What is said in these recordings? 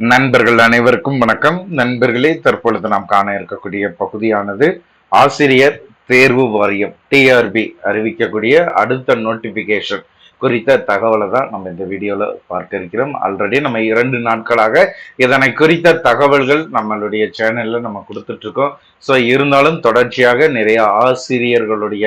நண்பர்கள் அனைவருக்கும் வணக்கம். நண்பர்களே தற்பொழுது நாம் காண இருக்கக்கூடிய பகுதியானது ஆசிரியர் தேர்வு வாரியம் டிஆர்பி அறிவிக்கக்கூடிய அடுத்த நோட்டிபிகேஷன் குறித்த தகவலை தான் நம்ம இந்த வீடியோவில் பார்க்க இருக்கிறோம். ஆல்ரெடி நம்ம இரண்டு நாட்களாக இதனை குறித்த தகவல்கள் நம்மளுடைய சேனலில் நம்ம கொடுத்துட்ருக்கோம் ஸோ இருந்தாலும் தொடர்ச்சியாக நிறைய ஆசிரியர்களுடைய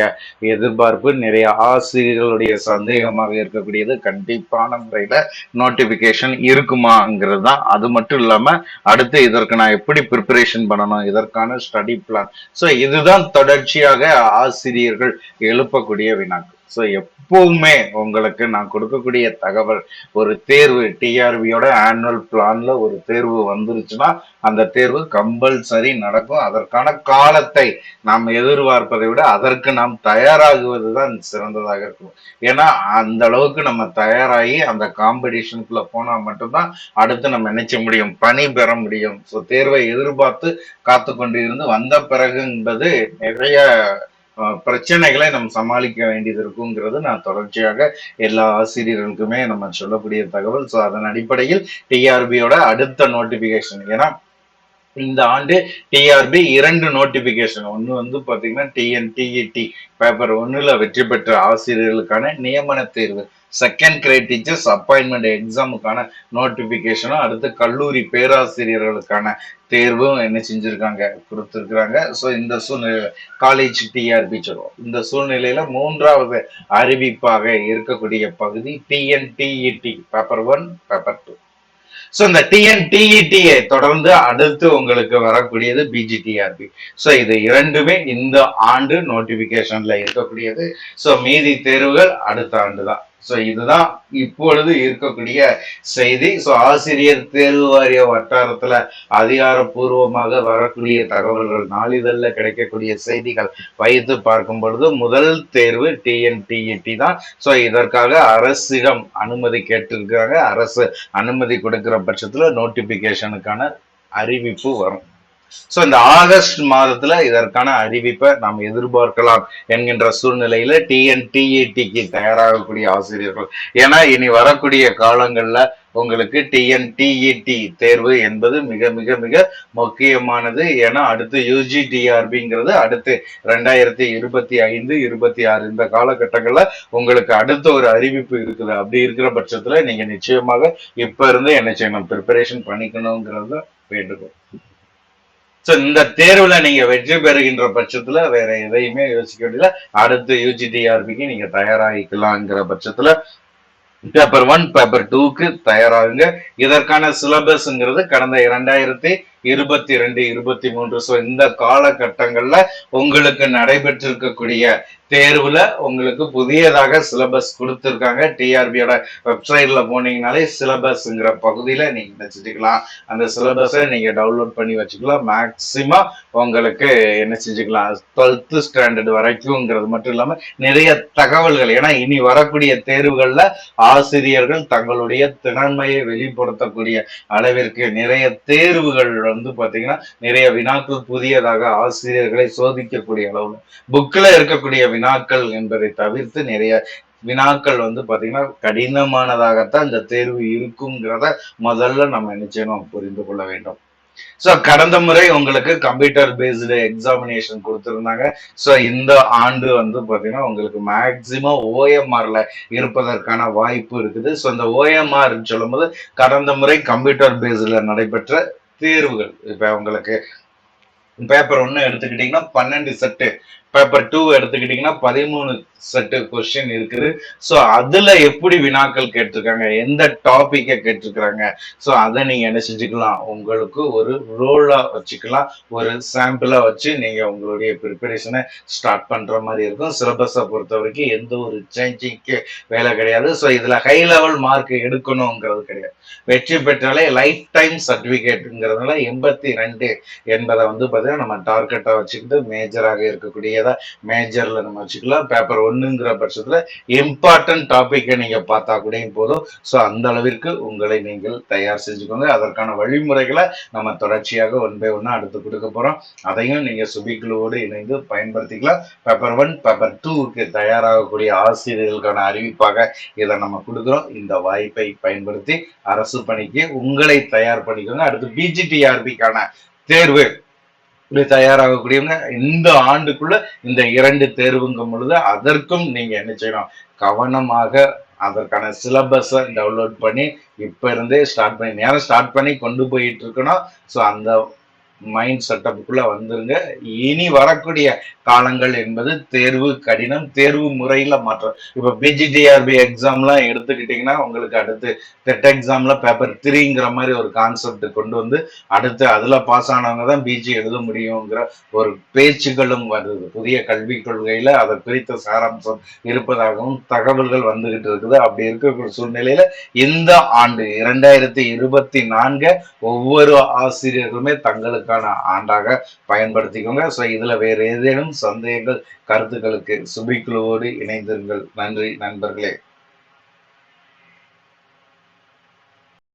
எதிர்பார்ப்பு நிறைய ஆசிரியர்களுடைய சந்தேகமாக இருக்கக்கூடியது கண்டிப்பான முறையில் நோட்டிஃபிகேஷன் இருக்குமாங்கிறது தான். அது மட்டும் இல்லாமல் அடுத்து இதற்கு நான் எப்படி ப்ரிப்பரேஷன் பண்ணணும் இதற்கான ஸ்டடி பிளான் ஸோ இதுதான் தொடர்ச்சியாக ஆசிரியர்கள் எழுப்பக்கூடிய வினாக்கள். ஸோ எப்போவுமே உங்களுக்கு நான் கொடுக்கக்கூடிய தகவல் ஒரு தேர்வு டிஆர்பியோட ஆனுவல் பிளான்ல ஒரு தேர்வு வந்துருச்சுன்னா அந்த தேர்வு கம்பல்சரி நடக்கும். அதற்கான காலத்தை நாம் எதிர்பார்ப்பதை விட அதற்கு நாம் தயாராகுவது தான் சிறந்ததாக இருக்கும். ஏன்னா அந்த அளவுக்கு நம்ம தயாராகி அந்த காம்படிஷனுக்குள்ள போனால் மட்டும்தான் அடுத்து நம்ம நினைச்ச முடியும்? பணி பெற முடியும். ஸோ தேர்வை எதிர்பார்த்து காத்து கொண்டு இருந்து வந்த பிறகு என்பது நிறைய பிரச்சனைகளை நம்ம சமாளிக்க வேண்டியது இருக்குங்கிறது நான் தொடர்ச்சியாக எல்லா ஆசிரியர்களுக்குமே நம்ம சொல்லக்கூடிய தகவல். ஸோ அதன் அடிப்படையில் டிஆர்பியோட அடுத்த நோட்டிபிகேஷன் ஏன்னா இந்த ஆண்டு டிஆர்பி இரண்டு நோட்டிபிகேஷன் ஒன்று வந்து பார்த்தீங்கன்னா டிஎன்டிஇடி பேப்பர் ஒன்றில் வெற்றி பெற்ற ஆசிரியர்களுக்கான நியமன தேர்வு. செகண்ட் கிரேட் டீச்சர்ஸ் அப்பாயின்மெண்ட் எக்ஸாமுக்கான நோட்டிபிகேஷனும் அடுத்து கல்லூரி பேராசிரியர்களுக்கான தேர்வும் என்ன செஞ்சுருக்காங்க கொடுத்துருக்குறாங்க. ஸோ இந்த சூழ்நிலை காலேஜ் டிஆர்பி சொல்லுவோம். இந்த சூழ்நிலையில் மூன்றாவது அறிவிப்பாக இருக்கக்கூடிய பகுதி TNTET paper one paper two so இந்த டிஎன்டிஇடியை தொடர்ந்து அடுத்து உங்களுக்கு வரக்கூடியது பிஜிடிஆர்பி ஸோ இது இரண்டுமே இந்த ஆண்டு நோட்டிபிகேஷன்ல இருக்கக்கூடியது. ஸோ மீதி தேர்வுகள் அடுத்த ஆண்டு தான் ஸோ இதுதான் இப்பொழுது இருக்கக்கூடிய செய்தி. ஸோ ஆசிரியர் தேர்வு வாரிய வட்டாரத்தில் அதிகாரப்பூர்வமாக வரக்கூடிய தகவல்கள் நாளிதழில் கிடைக்கக்கூடிய செய்திகள் வைத்து பார்க்கும் பொழுது முதல் தேர்வு டிஎன்டிஇடி தான். ஸோ இதற்காக அரசிடம் அனுமதி கேட்டிருக்கிறாங்க. அரசு அனுமதி கொடுக்கிற பட்சத்தில் நோட்டிபிகேஷனுக்கான அறிவிப்பு வரும். ஸோ இந்த ஆகஸ்ட் மாதத்துல இதற்கான அறிவிப்பை நாம் எதிர்பார்க்கலாம் என்கின்ற சூழ்நிலையில டிஎன்டிஇடிக்கு தயாராகக்கூடிய ஆசிரியர்கள். ஏன்னா இனி வரக்கூடிய காலங்கள்ல உங்களுக்கு டிஎன்டிஇடி தேர்வு என்பது மிக மிக மிக முக்கியமானது. ஏன்னா அடுத்து யூஜிடிஆர்பிங்கிறது அடுத்து ரெண்டாயிரத்தி இருபத்தி ஐந்து இருபத்தி ஆறு இந்த காலகட்டங்கள்ல உங்களுக்கு அடுத்த ஒரு அறிவிப்பு இருக்குது. அப்படி இருக்கிற பட்சத்துல நீங்க நிச்சயமாக இப்ப இருந்து என்ன செய்யணும்? ப்ரிப்பரேஷன் பண்ணிக்கணுங்கிறது வேண்டுகோள். ஸோ இந்த தேர்வுல நீங்க வெற்றி பெறுகின்ற பட்சத்துல வேற எதையுமே யோசிக்க முடியல அடுத்து யூஜிடிஆர்பிக்கு நீங்க தயாராகிக்கலாங்கிற பட்சத்துல பேப்பர் ஒன் பேப்பர் டூக்கு தயாராகுங்க. இதற்கான சிலபஸ்ங்கிறது கடந்த இரண்டாயிரத்தி இருபத்தி ரெண்டு இருபத்தி மூன்று ஸோ இந்த காலகட்டங்கள்ல உங்களுக்கு நடைபெற்றிருக்கக்கூடிய தேர்வுல உங்களுக்கு புதியதாக சிலபஸ் கொடுத்துருக்காங்க. டிஆர்பியோட வெப்சைட்ல போனீங்கனாலே சிலபஸ்ங்கிற பகுதியில நீங்க நினைச்சுக்கலாம் அந்த சிலபஸை நீங்க டவுன்லோட் பண்ணி வச்சுக்கலாம். மேக்சிமம் உங்களுக்கு என்ன செஞ்சுக்கலாம்? டுவெல்த் ஸ்டாண்டர்ட் வரைக்கும்ங்கிறது மட்டும் இல்லாம நிறைய தகவல்கள். ஏன்னா இனி வரக்கூடிய தேர்வுகள்ல ஆசிரியர்கள் தங்களுடைய திறமையை வெளிப்படுத்தக்கூடிய அளவிற்கு நிறைய தேர்வுகள் வந்து பாத்தீங்கன்னா நிறைய வினாக்கள் புதியதாக ஆசிரியர்களை சோதிக்கக்கூடிய அளவு புக்ல இருக்கக்கூடிய வினாக்கள் என்பதை தவிர்த்து நிறைய வினாக்கள் வந்து பாத்தீங்கன்னா கடினமானதாகத்தான் இந்த தேர்வு இருக்குங்கிறத முதல்ல நம்ம நிச்சயம் புரிந்து கொள்ள வேண்டும். ஸோ கடந்த முறை உங்களுக்கு கம்ப்யூட்டர் பேஸ்டு எக்ஸாமினேஷன் கொடுத்துருந்தாங்க. ஸோ இந்த ஆண்டு வந்து பார்த்தீங்கன்னா உங்களுக்கு மேக்சிமம் ஓஎம்ஆர்ல இருப்பதற்கான வாய்ப்பு இருக்குது. ஸோ இந்த ஓஎம்ஆர் சொல்லும்போது கடந்த முறை கம்ப்யூட்டர் பேஸ்டில் நடைபெற்ற தேர்வுகள். இப்போ உங்களுக்கு பேப்பர் ஒன்று எடுத்துக்கிட்டிங்கன்னா பன்னெண்டு செட்டு பேப்பர் டூ எடுத்துக்கிட்டிங்கன்னா பதிமூணு செட்டு கொஸ்டின் இருக்குது. ஸோ அதில் எப்படி வினாக்கள் கேட்டிருக்காங்க? எந்த டாப்பிக்கை கேட்டிருக்கிறாங்க? ஸோ அதை நீங்கள் என்ன செஞ்சுக்கலாம்? உங்களுக்கு ஒரு ரோலாக வச்சுக்கலாம். ஒரு சாம்பிளாக வச்சு நீங்கள் உங்களுடைய ப்ரிப்பரேஷனை ஸ்டார்ட் பண்ணுற மாதிரி இருக்கும். சிலபஸை பொறுத்த வரைக்கும் எந்த ஒரு சேஞ்சிங்க்கு வேலை கிடையாது. ஸோ இதில் ஹை லெவல் மார்க் எடுக்கணுங்கிறது கிடையாது. வெற்றி பெற்றாலே லைஃப் டைம் சர்டிஃபிகேட்டுங்கிறதுனால எண்பத்தி ரெண்டு என்பதை வந்து பார்த்தீங்கன்னா நம்ம டார்கெட்டாக வச்சுக்கிட்டு மேஜராக இருக்கக்கூடிய ஏதாவது மேஜர்ல நம்ம வச்சுக்கலாம். பேப்பர் ஒன்னுங்கிற பட்சத்துல இம்பார்ட்டன்ட் டாபிக்கை நீங்கள் பார்த்தா கூட போதும். ஸோ அந்த அளவிற்கு உங்களை நீங்கள் தயார் செஞ்சுக்கோங்க. அதற்கான வழிமுறைகளை நம்ம தொடர்ச்சியாக ஒன் பை ஒன்னா அடுத்து கொடுக்க போறோம். அதையும் நீங்கள் சுபிக்ளோடு இணைந்து பயன்படுத்திக்கலாம். பேப்பர் ஒன் பேப்பர் டூவுக்கு தயாராகக்கூடிய ஆசிரியர்களுக்கான அறிவிப்பாக இதை நம்ம கொடுக்குறோம். இந்த வாய்ப்பை பயன்படுத்தி அரசு பணிக்கு உங்களை தயார் பண்ணிக்கோங்க. அடுத்து பிஜிடிஆர்பிக்கான தேர்வு. தயாராகக்கூடியவங்க இந்த ஆண்டுக்குள்ள இந்த இரண்டு தேர்வுங்கும் பொழுது அதற்கும் நீங்க என்ன செய்யணும்? கவனமாக அதற்கான சிலபஸை டவுன்லோட் பண்ணி இப்ப இருந்தே ஸ்டார்ட் பண்ணி நேரம் ஸ்டார்ட் பண்ணி கொண்டு போயிட்டு இருக்கணும். ஸோ அந்த மைண்ட் செட்டப்புக்குள்ளே வந்துருங்க. இனி வரக்கூடிய காலங்கள் என்பது தேர்வு கடினம் தேர்வு முறையில் மாற்றம். இப்போ பிஜிடிஆர்பி எக்ஸாம்லாம் எடுத்துக்கிட்டிங்கன்னா உங்களுக்கு அடுத்து டெட் எக்ஸாமில் பேப்பர் த்ரீங்கிற மாதிரி ஒரு கான்செப்ட் கொண்டு வந்து அடுத்து அதில் பாஸ் ஆனவங்க தான் பிஜி எழுத முடியுங்கிற ஒரு பேச்சுகளும் வருது. புதிய கல்விக் கொள்கையில் அதை குறித்த சாராம்சம் இருப்பதாகவும் தகவல்கள் வந்துகிட்டு இருக்குது. அப்படி இருக்கக்கூடிய சூழ்நிலையில் இந்த ஆண்டு இரண்டாயிரத்தி இருபத்தி நான்கு ஒவ்வொரு ஆசிரியர்களுமே அதற்கான ஆண்டாக பயன்படுத்திக்கோங்க. ஸோ இதுல வேறு ஏதேனும் சந்தேகங்கள் கருத்துக்களுக்கு சுபிக்குழுவோடு இணைந்திருங்கள். நன்றி நண்பர்களே.